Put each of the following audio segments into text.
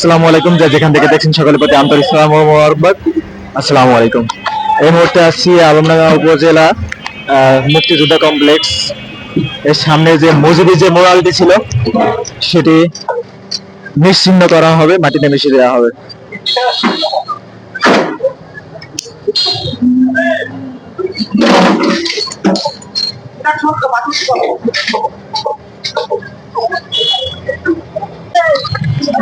আসসালামু আলাইকুম। যা যেখান থেকে দেখছেন সকলের প্রতি আন্তরিক সালাম মোবারকবাদ। আসসালামু আলাইকুম। এই মুহূর্তে আসছি আলমডাঙ্গা উপজেলা মুক্তিযোদ্ধা কমপ্লেক্স। এর সামনে যে মজুরি যে মোরালটি ছিল, সেটি নিশ্চিন্ন করা হবে, মাটিতে মিশিয়ে দেওয়া হবে।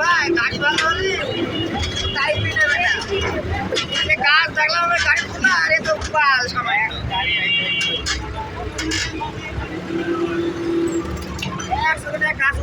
ভাই গাড়ি ভালো হলে তাই পেটে বেটা গাছ থাকলে হবে গাড়ি খোলা আরে তো পাল সময় গাড়ি ಕಾಸು